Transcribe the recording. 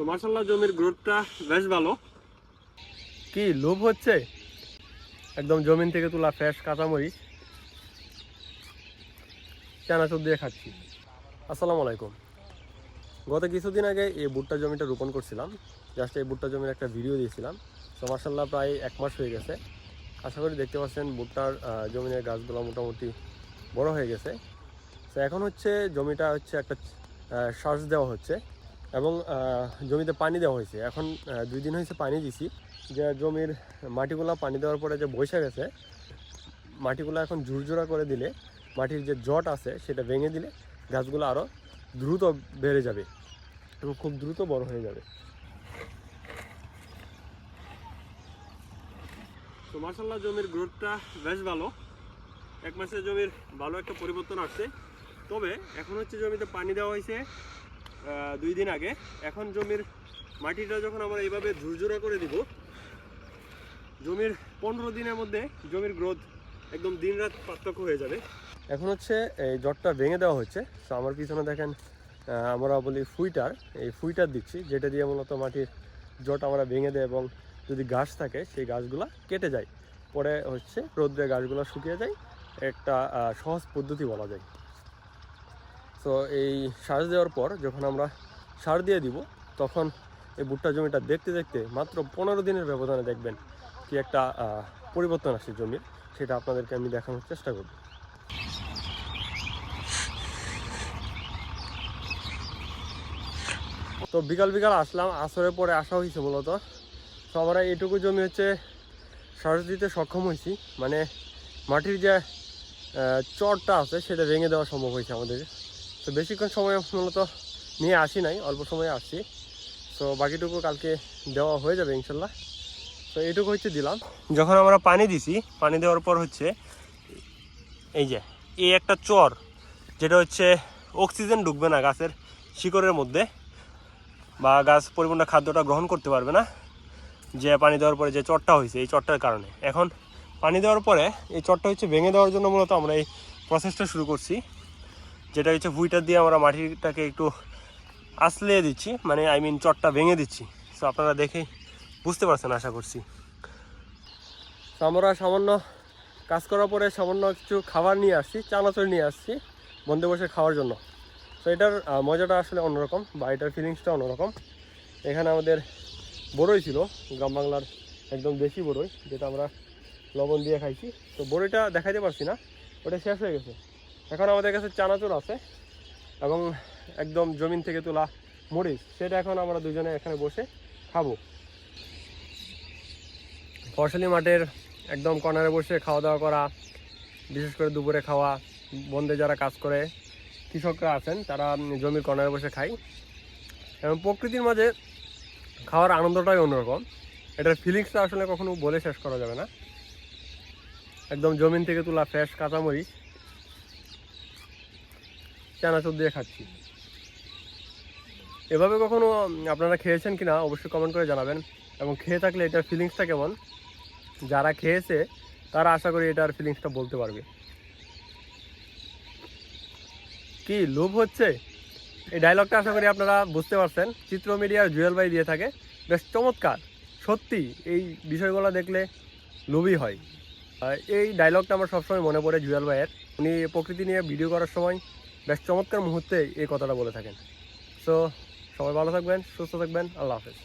তো মার্শাল্লাহ জমির গ্রোথটা বেশ ভালো। কি লোভ হচ্ছে? একদম জমিন থেকে তোলা ফ্রেশ কাঁচামরিচ চানাচুর দিয়ে খাচ্ছি। আসসালামু আলাইকুম। গত কিছুদিন আগে এই ভুট্টা জমিটা রোপণ করছিলাম। জাস্ট এই ভুট্টা জমির একটা ভিডিও দিয়েছিলাম। তো মার্শাল্লাহ প্রায় এক মাস হয়ে গেছে। আশা করি দেখতে পাচ্ছেন ভুট্টার জমিনের গাছগুলো মোটামুটি বড় হয়ে গেছে। তো এখন হচ্ছে জমিটা হচ্ছে একটা সার্চ দেওয়া হচ্ছে। এবং জমিতে পানি দেওয়া হয়েছে। এখন দুই দিন হয়েছে পানি দিছি। যে জমির মাটিগুলো পানি দেওয়ার পরে যে বসে গেছে, মাটিগুলো এখন ঝুরঝুরা করে দিলে, মাটির যে জট আছে সেটা ভেঙে দিলে গাছগুলো আরও দ্রুত বেড়ে যাবে এবং খুব দ্রুত বড় হয়ে যাবে। তো মার্শাল্লাহ জমির গ্রোথটা বেশ ভালো। এক মাসে জমির ভালো একটা পরিবর্তন আসছে। তবে এখন হচ্ছে জমিতে পানি দেওয়া হয়েছে। দুই দিন আগে। এখন জমির মাটিটা যখন আমরা এইভাবে ঝুরঝুরা করে দিব, জমির পনেরো দিনের মধ্যে জমির গ্রোথ একদম দিনরাত পার্থক্য হয়ে যাবে। এখন হচ্ছে এই জটটা ভেঙে দেওয়া হচ্ছে তো আমার পিছনে দেখেন আমরা বলি ফুইটার। এই ফুইটার দিচ্ছি, যেটা দিয়ে মূলত মাটির জট আমরা ভেঙে দেয় এবং যদি গাছ থাকে, সেই গাছগুলা কেটে যায়। পরে হচ্ছে রোদ্রে গাছগুলো শুকিয়ে যায়। একটা সহজ পদ্ধতি বলা যায়। তো এই সার দেওয়ার পর যখন আমরা সার দিয়ে দিব, তখন এই ভুট্টা জমিটা দেখতে দেখতে মাত্র পনেরো দিনের ব্যবধানে দেখবেন কি একটা পরিবর্তন আসে জমির। সেটা আপনাদেরকে আমি দেখানোর চেষ্টা করব। তো বিকাল বিকাল আসলাম, আসরের পরে আসা হয়েছে মূলত। তো আমরা এটুকু জমি হচ্ছে সার দিতে সক্ষম হয়েছি। মানে মাটির যে চরটা আছে, সেটা ভেঙে দেওয়া সম্ভব হয়েছে আমাদের। তো বেশিক্ষণ সময় মূলত নিয়ে আসি নাই, অল্প সময়ে আসছি। তো বাকিটুকু কালকে দেওয়া হয়ে যাবে ইনশাল্লাহ। তো এইটুকু হচ্ছে দিলাম। যখন আমরা পানি দিছি, পানি দেওয়ার পর হচ্ছে এই যে, এই একটা চর, যেটা হচ্ছে অক্সিজেন ঢুকবে না গাছের শিকড়ের মধ্যে, বা গাছ পরিপূর্ণ খাদ্যটা গ্রহণ করতে পারবে না, যে পানি দেওয়ার পরে যে চটটা হয়েছে, এই চটটার কারণে। এখন পানি দেওয়ার পরে এই চটটা হচ্ছে ভেঙে দেওয়ার জন্য মূলত আমরা এই প্রসেসটা শুরু করছি। যেটা হচ্ছে ভুইটার দিয়ে আমরা মাটিটাকে একটু আঁচলিয়ে দিচ্ছি মানে আই মিন চটটা ভেঙে দিচ্ছি। সো আপনারা দেখে বুঝতে পারছেন, আশা করছি। তো আমরা সামান্য কাজ করার পরে সামান্য কিছু খাবার নিয়ে আসছি, চানাচুর নিয়ে আসছি বন্ধে বসে খাওয়ার জন্য। তো এটার মজাটা আসলে অন্যরকম, বা এটার ফিলিংসটা অন্যরকম। এখানে আমাদের বড়ই ছিল, গ্রাম বাংলার একদম দেশি বড়ই, যেটা আমরা লবণ দিয়ে খাইছি। তো বড়ইটা দেখাইতে পারছি না, ওটা শেষ হয়ে গেছে। এখন আমাদের কাছে চানাচুর আছে এবং একদম জমিন থেকে তোলা মরিচ, সেটা এখন আমরা দুজনে এখানে বসে খাব। ফসলি মাঠের একদম কর্নারে বসে খাওয়া দাওয়া করা, বিশেষ করে দুপুরে খাওয়া, বন্ধে যারা কাজ করে, কৃষকরা আছেন, তারা জমির কর্নারে বসে খায় এবং প্রকৃতির মাঝে খাওয়ার আনন্দটাই অন্যরকম। এটার ফিলিংসটা আসলে কখনো বলে শেষ করা যাবে না। একদম জমিন থেকে তোলা ফ্রেশ কাঁচামরিচ চানাচুর দিয়ে খাচ্ছি। এভাবে কখনো আপনারা খেয়েছেন কি না অবশ্যই কমেন্ট করে জানাবেন। এবং খেয়ে থাকলে এটার ফিলিংসটা কেমন? যারা খেয়েছে, তারা আশা করি এটার ফিলিংসটা বলতে পারবে। কি, লোভ হচ্ছে? এই ডায়লগটা আশা করি আপনারা বুঝতে পারছেন। চিত্র মিডিয়ার জুয়েল ভাই দিয়ে থাকে। বেশ চমৎকার। সত্যি, এই বিষয়গুলো দেখলে লোভই হয়। এই ডায়লগটা আমার সবসময় মনে পড়ে জুয়েল ভাইয়ের। উনি প্রকৃতি নিয়ে ভিডিও করার সময় বেশ চমৎকার মুহূর্তে এই কথাটা বলে থাকেন। সো সবাই ভালো থাকবেন, সুস্থ থাকবেন, আল্লাহ হাফেজ।